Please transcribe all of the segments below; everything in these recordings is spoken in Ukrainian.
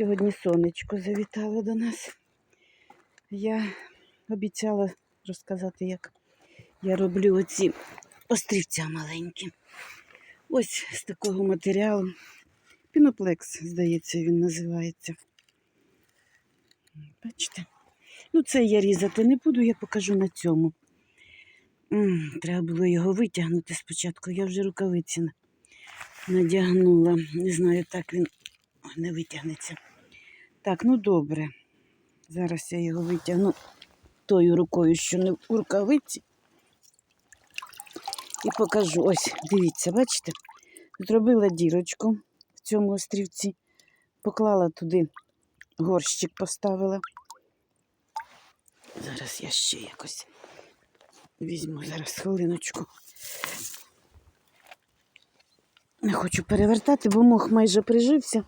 Сьогодні сонечко завітало до нас. Я обіцяла розказати, як я роблю оці острівця маленькі. Ось з такого матеріалу. Піноплекс, здається, він називається. Бачите? Ну, це я різати не буду, я покажу на цьому. Треба було його витягнути спочатку. Я вже рукавиці надягнула. Не знаю, так він не витягнеться. Так, ну добре. Зараз я його витягну тою рукою, що не в рукавиці. І покажу. Ось, дивіться, бачите? Зробила дірочку в цьому острівці, поклала туди горщик, поставила. Зараз я ще якось візьму зараз хвилиночку. Не хочу перевертати, бо мох майже прижився,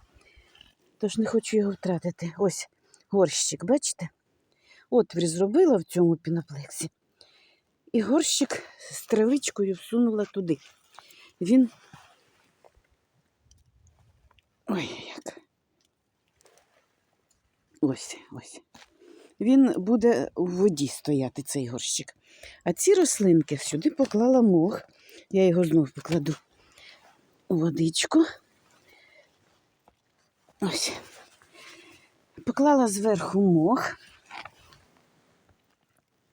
тож не хочу його втратити. Ось горщик, бачите? Отвір зробила в цьому піноплексі. І горщик з травичкою всунула туди. Він. Ой, як. Ось, ось. Він буде у воді стояти, цей горщик. А ці рослинки сюди поклала мох. Я його знов покладу у водичку. Ось. Поклала зверху мох.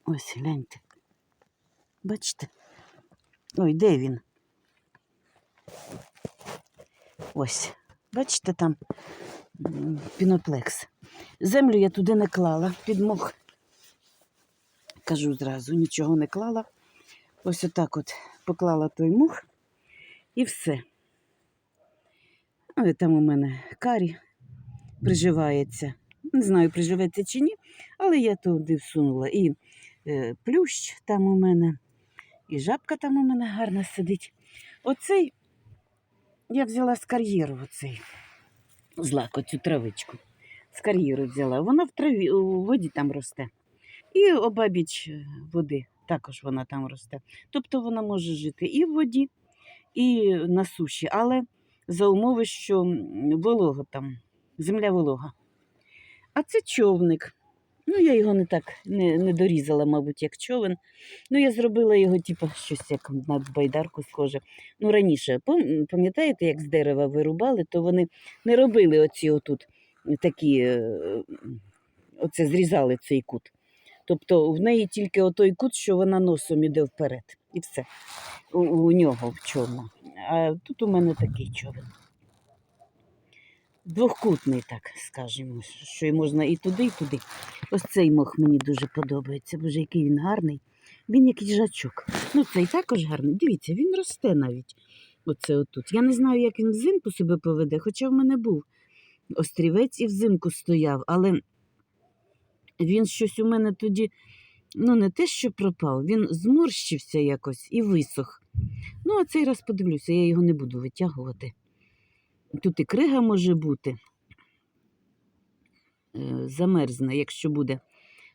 Ось, гляньте. Бачите? Ой, де він? Ось. Бачите там піноплекс. Землю я туди не клала під мох. Кажу зразу, нічого не клала. Ось отак от поклала той мох і все. Але там у мене карі приживається. Не знаю, приживеться чи ні, але я туди всунула. І е, плющ там у мене, і жабка там у мене гарно сидить. Оцей я взяла з кар'єру оцей злак, оцю травичку. З кар'єру взяла. Вона в траві, у воді там росте. І обабіч е, води також вона там росте. Тобто вона може жити і в воді, і на суші, але за умови, що м, волого там, земля волога. А це човник. Ну, я його не так не, не дорізала, мабуть, як човен. Ну, я зробила його, типу, щось як на байдарку схоже. Ну, раніше, пам'ятаєте, як з дерева вирубали, то вони не робили оці отут такі, е, оце зрізали цей кут. Тобто в неї тільки отой кут, що вона носом іде вперед. І все. У, у нього в чому. А тут у мене такий човен. Двохкутний, так скажемо, що можна і туди, і туди. Ось цей мох мені дуже подобається. Боже, який він гарний. Він як їжачок. Ну, цей також гарний. Дивіться, він росте навіть. Оце отут. Я не знаю, як він взимку себе поведе, хоча в мене був острівець і взимку стояв, але він щось у мене тоді, ну, не те, що пропав, він зморщився якось і висох. Ну, а цей раз подивлюся, я його не буду витягувати. Тут і крига може бути. Е, Замерзне, якщо буде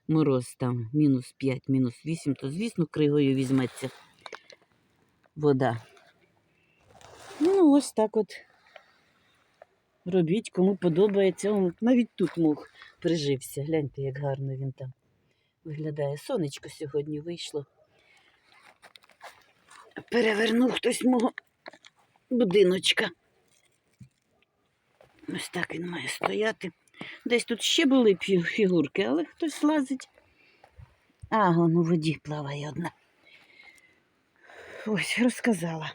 мороз там мінус 5, мінус 8, то, звісно, кригою візьметься вода. Ну, ось так от. Робіть, кому подобається. Навіть тут мох прижився. Гляньте, як гарно він там виглядає. Сонечко сьогодні вийшло. Перевернув хтось мого будиночка. Ось так він має стояти. Десь тут ще були фігурки, але хтось лазить. А, вон у воді плаває одна. Ось, розказала.